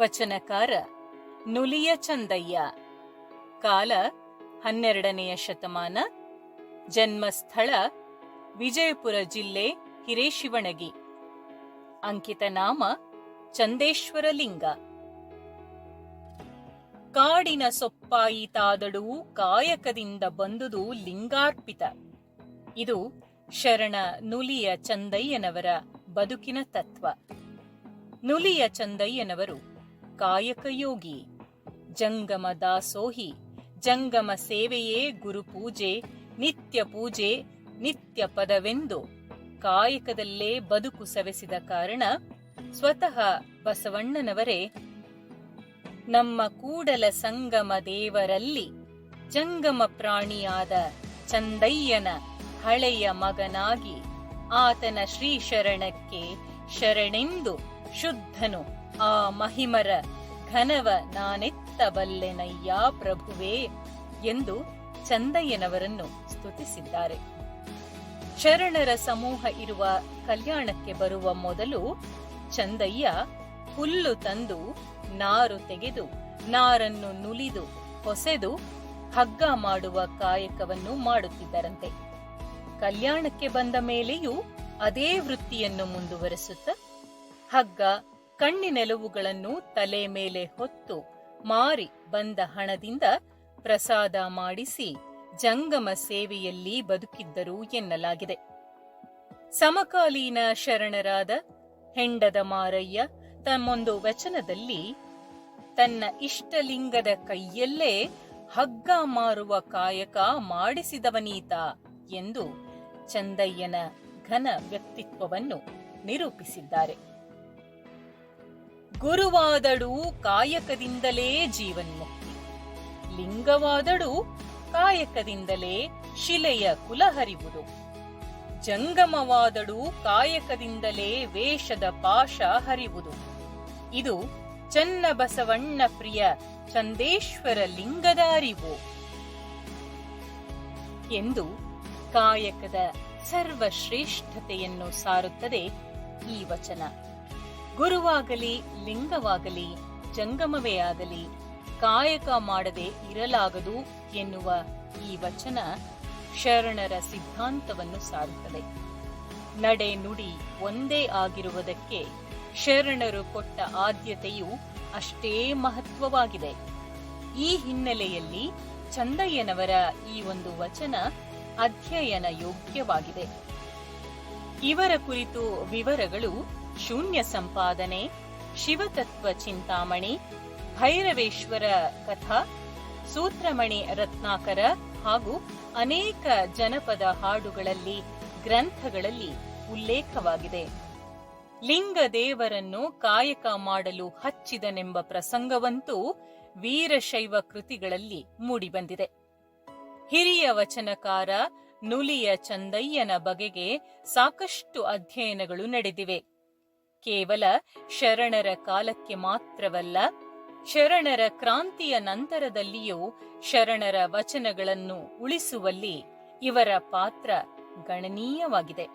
ವಚನಕಾರ ನುಲಿಯ ಚಂದಯ್ಯ. ಕಾಲ ಹನ್ನೆರಡನೆಯ ಶತಮಾನ. ಜನ್ಮಸ್ಥಳ ವಿಜಯಪುರ ಜಿಲ್ಲೆ ಹಿರೇಶಿವಣಗಿ. ಅಂಕಿತ ನಾಮ ಚಂದೇಶ್ವರಲಿಂಗ ಕಾಡಿನ ಸೊಪ್ಪಾಯಿತಾದಡು ಕಾಯಕದಿಂದ ಬಂದುದು ಲಿಂಗಾರ್ಪಿತ. ಇದು ಶರಣ ನುಲಿಯ ಚಂದಯ್ಯನವರ ಬದುಕಿನ ತತ್ವ. ನುಲಿಯ ಚಂದಯ್ಯನವರು ಕಾಯಕಯೋಗಿ ಜಂಗಮ ದಾಸೋಹಿ, ಜಂಗಮ ಸೇವೆಯೇ ಗುರುಪೂಜೆ ನಿತ್ಯ ಪೂಜೆ, ನಿತ್ಯ ಪದವೆಂದು. ಕಾಯಕದಲ್ಲೇ ಬದುಕು ಸವೆಸಿದ ಕಾರಣ ಸ್ವತಃ ಬಸವಣ್ಣನವರೇ, ನಮ್ಮ ಕೂಡಲ ಸಂಗಮ ದೇವರಲ್ಲಿ ಜಂಗಮ ಪ್ರಾಣಿಯಾದ ಚಂದಯ್ಯನ ಹಳೆಯ ಮಗನಾಗಿ ಆತನ ಶ್ರೀಶರಣಕ್ಕೆ ಶರಣೆಂದು ಶುದ್ಧನು. ಆ ಮಹಿಮರ ಘನವ ನಾನೆತ್ತಬಲ್ಲೆನಯ್ಯ ಪ್ರಭುವೇ ಎಂದು ಚಂದಯ್ಯನವರನ್ನು ಸ್ತುತಿಸಿದ್ದಾರೆ. ಶರಣರ ಸಮೂಹ ಇರುವ ಕಲ್ಯಾಣಕ್ಕೆ ಬರುವ ಮೊದಲು ಚಂದಯ್ಯ ಹುಲ್ಲು ತಂದು ನಾರು ತೆಗೆದು ನಾರನ್ನು ನುಲಿದು ಹೊಸೆದು ಹಗ್ಗ ಮಾಡುವ ಕಾಯಕವನ್ನು ಮಾಡುತ್ತಿದ್ದರಂತೆ. ಕಲ್ಯಾಣಕ್ಕೆ ಬಂದ ಮೇಲೆಯೂ ಅದೇ ವೃತ್ತಿಯನ್ನು ಮುಂದುವರೆಸುತ್ತ ಹಗ್ಗ ಕಣ್ಣಿನೆಲುವುಗಳನ್ನು ತಲೆ ಮೇಲೆ ಹೊತ್ತು ಮಾರಿ ಬಂದ ಹಣದಿಂದ ಪ್ರಸಾದ ಮಾಡಿಸಿ ಜಂಗಮ ಸೇವೆಯಲ್ಲಿ ಬದುಕಿದ್ದರು ಎನ್ನಲಾಗಿದೆ. ಸಮಕಾಲೀನ ಶರಣರಾದ ಹೆಂಡದ ಮಾರಯ್ಯ ತಮ್ಮೊಂದು ವಚನದಲ್ಲಿ, ತನ್ನ ಇಷ್ಟಲಿಂಗದ ಕೈಯಲ್ಲೇ ಹಗ್ಗ ಮಾರುವ ಕಾಯಕ ಮಾಡಿಸಿದವನೀತ ಎಂದು ಚಂದಯ್ಯನ ಘನ ವ್ಯಕ್ತಿತ್ವವನ್ನು ನಿರೂಪಿಸಿದ್ದಾರೆ. ಗುರುವಾದಡು ಕಾಯಕದಿಂದಲೇ ಜೀವನ್ಮುಕ್ತಿ. ಲಿಂಗವಾದಡು ಕಾಯಕದಿಂದಲೇ ಶಿಲೆಯ ಕುಲ ಹರಿವುದು ಜಂಗಮವಾದಡು ಕಾಯಕದಿಂದಲೇ ವೇಷದ ಪಾಶ ಹರಿವುದು. ಇದು ಚನ್ನಬಸವಣ್ಣ ಪ್ರಿಯ ಚಂದೇಶ್ವರ ಲಿಂಗದ ಅರಿವು ಎಂದು ಕಾಯಕದ ಸರ್ವಶ್ರೇಷ್ಠತೆಯನ್ನು ಸಾರುತ್ತದೆ ಈ ವಚನ. ಗುರುವಾಗಲಿ, ಲಿಂಗವಾಗಲಿ, ಜಂಗಮವೇ ಆಗಲಿ, ಕಾಯಕ ಮಾಡದೆ ಇರಲಾಗದು ಎನ್ನುವ ಈ ವಚನ ಶರಣರ ಸಿದ್ಧಾಂತವನ್ನು ಸಾರುತ್ತದೆ. ನಡೆ ನುಡಿ ಒಂದೇ ಆಗಿರುವುದಕ್ಕೆ ಶರಣರು ಕೊಟ್ಟ ಆದ್ಯತೆಯು ಅಷ್ಟೇ ಮಹತ್ವವಾಗಿದೆ. ಈ ಹಿನ್ನೆಲೆಯಲ್ಲಿ ಚಂದಯ್ಯನವರ ಈ ಒಂದು ವಚನ ಅಧ್ಯಯನ ಯೋಗ್ಯವಾಗಿದೆ. ಇವರ ಕುರಿತು ವಿವರಗಳು ಶೂನ್ಯ ಸಂಪಾದನೆ, ಶಿವತತ್ವ ಚಿಂತಾಮಣಿ, ಭೈರವೇಶ್ವರ ಕಥಾ, ಸೂತ್ರಮಣಿ ರತ್ನಾಕರ ಹಾಗೂ ಅನೇಕ ಜನಪದ ಹಾಡುಗಳಲ್ಲಿ, ಗ್ರಂಥಗಳಲ್ಲಿ ಉಲ್ಲೇಖವಾಗಿದೆ. ಲಿಂಗ ದೇವರನ್ನು ಕಾಯಕ ಮಾಡಲು ಹಚ್ಚಿದನೆಂಬ ಪ್ರಸಂಗವಂತೂ ವೀರಶೈವ ಕೃತಿಗಳಲ್ಲಿ ಮೂಡಿಬಂದಿದೆ. ಹಿರಿಯ ವಚನಕಾರ ನುಲಿಯ ಚಂದಯ್ಯನ ಬಗೆಗೆ ಸಾಕಷ್ಟು ಅಧ್ಯಯನಗಳು ನಡೆದಿವೆ. ಕೇವಲ ಶರಣರ ಕಾಲಕ್ಕೆ ಮಾತ್ರವಲ್ಲ, ಶರಣರ ಕ್ರಾಂತಿಯ ನಂತರದಲ್ಲಿಯೂ ಶರಣರ ವಚನಗಳನ್ನು ಉಳಿಸುವಲ್ಲಿ ಇವರ ಪಾತ್ರ ಗಣನೀಯವಾಗಿದೆ.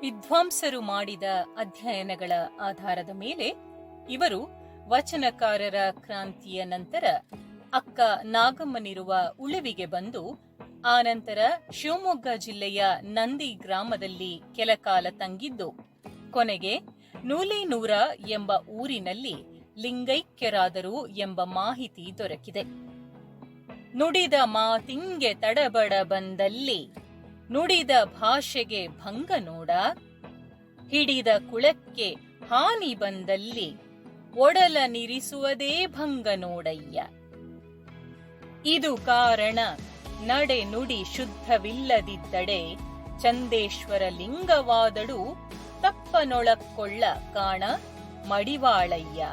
ವಿದ್ವಾಂಸರು ಮಾಡಿದ ಅಧ್ಯಯನಗಳ ಆಧಾರದ ಮೇಲೆ ಇವರು ವಚನಕಾರರ ಕ್ರಾಂತಿಯ ನಂತರ ಅಕ್ಕ ನಾಗಮ್ಮನಿರುವ ಉಳಿವಿಗೆ ಬಂದು ಆನಂತರ ಶಿವಮೊಗ್ಗ ಜಿಲ್ಲೆಯ ನಂದಿ ಗ್ರಾಮದಲ್ಲಿ ಕೆಲಕಾಲ ತಂಗಿದ್ದು ಕೊನೆಗೆ ನೂಲೇನೂರ ಎಂಬ ಊರಿನಲ್ಲಿ ಲಿಂಗೈಕ್ಯರಾದರು ಎಂಬ ಮಾಹಿತಿ ದೊರಕಿದೆ. ನುಡಿದ ಮಾತಿಂಗೆ ತಡಬಡ ಬಂದಲ್ಲಿ, ನುಡಿದ ಭಾಷೆಗೆ ಭಂಗ ನೋಡ, ಹಿಡಿದ ಕುಳಕ್ಕೆ ಹಾನಿ ಬಂದಲ್ಲಿ, ಒಡಲ ನಿರಿಸುವುದೇ ಭಂಗ ನೋಡಯ್ಯ. ಇದು ಕಾರಣ ನಡೆ ನುಡಿ ಶುದ್ಧವಿಲ್ಲದಿದ್ದಡೆ ಚಂದೇಶ್ವರ ಲಿಂಗವಾದಡು ತಪ್ಪನೊಳಕ್ಕೊಳ್ಳ ಕಾಣ ಮಡಿವಾಳಯ್ಯ.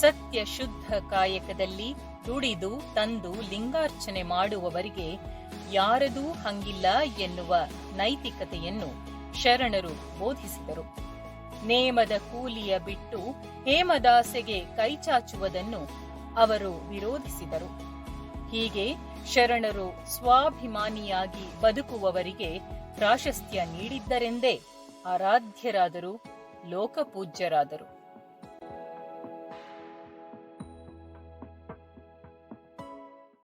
ಸತ್ಯ ಶುದ್ಧ ಕಾಯಕದಲ್ಲಿ ದುಡಿದು ತಂದು ಲಿಂಗಾರ್ಚನೆ ಮಾಡುವವರಿಗೆ ಯಾರದೂ ಹಂಗಿಲ್ಲ ಎನ್ನುವ ನೈತಿಕತೆಯನ್ನು ಶರಣರು ಬೋಧಿಸಿದರು. ನೇಮದ ಕೂಲಿಯ ಬಿಟ್ಟು ಹೇಮದಾಸೆಗೆ ಕೈಚಾಚುವುದನ್ನು ಅವರು ವಿರೋಧಿಸಿದರು. ಹೀಗೆ ಶರಣರು ಸ್ವಾಭಿಮಾನಿಯಾಗಿ ಬದುಕುವವರಿಗೆ ಪ್ರಾಶಸ್ತ್ಯ ನೀಡಿದ್ದರೆಂದೇ ಆರಾಧ್ಯರಾದರು ಲೋಕಪೂಜ್ಯರಾದರು.